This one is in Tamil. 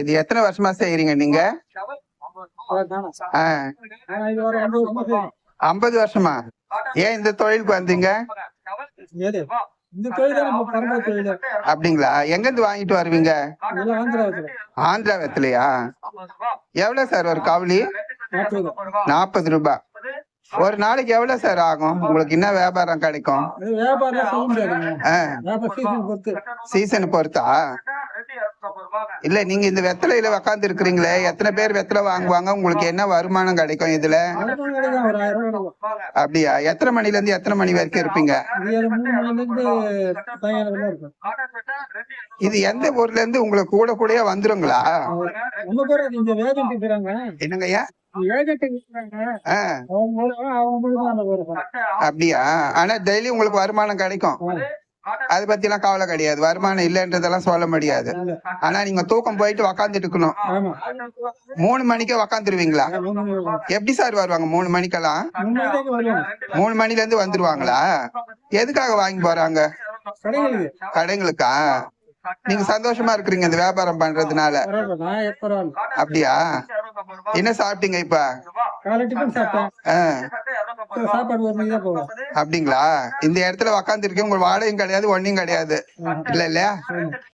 இது எத்தனை வருஷமா செய்யறீங்க நீங்க. ஐம்பது வருஷமா? ஏன் இந்த தொழிலுக்கு வந்தீங்க? அப்படிங்களா? எங்க இருந்து வாங்கிட்டு வருவீங்க? ஆந்திரா வெத்தலையா எவ்வளவு சார் ஒரு கவுளி? நாற்பது. ரூபாய் ஒரு நாளைக்கு எவ்வளவு சார் ஆகும்? உங்களுக்கு என்ன வியாபாரம் கிடைக்கும்? சீசன் பொறுத்தா? இல்ல நீங்க இந்த வெத்தலையில உக்காந்து இருக்கிறீங்களே எத்தனை பேர் வெத்தலை வாங்குவாங்க? உங்களுக்கு என்ன வருமானம் கிடைக்கும் இதுல. அப்படியா? எத்தனை மணில இருந்து எத்தனை மணி வரைக்கும் இருப்பீங்க? இது எந்த ஊர்ல இருந்து உங்களுக்கு கூட கூடயே வந்துருங்களா? என்னங்கய்யா அப்படியா? ஆனா டெய்லி உங்களுக்கு வருமானம் கிடைக்கும். அதை பத்தி எல்லாம் கவலை கிடையாது. வருமானம் இல்லைன்றதெல்லாம் சொல்ல முடியாது. ஆனா நீங்க தூக்கம் போயிட்டு உக்காந்துட்டு இருக்கணும் மூணு மணிக்கே உக்காந்துருவீங்களா. எப்படி சார் வருவாங்க? மூணு மணிக்கெல்லாம்? மூணு மணில இருந்து வந்துருவாங்களா? எதுக்காக வாங்கி போறாங்க? கடைங்களுக்கா நீங்க சந்தோஷமா இருக்கிறீங்க இந்த வியாபாரம் பண்றதுனால. அப்படியா? என்ன சாப்பிட்டீங்க இப்ப? சாப்பாடு ஒரு மணி தான் போகும். அப்படிங்களா? இந்த இடத்துல உக்காந்துருக்கீங்க உங்களுக்கு வாடகையும் கிடையாது ஒன்னும் கிடையாது. இல்ல இல்லையா?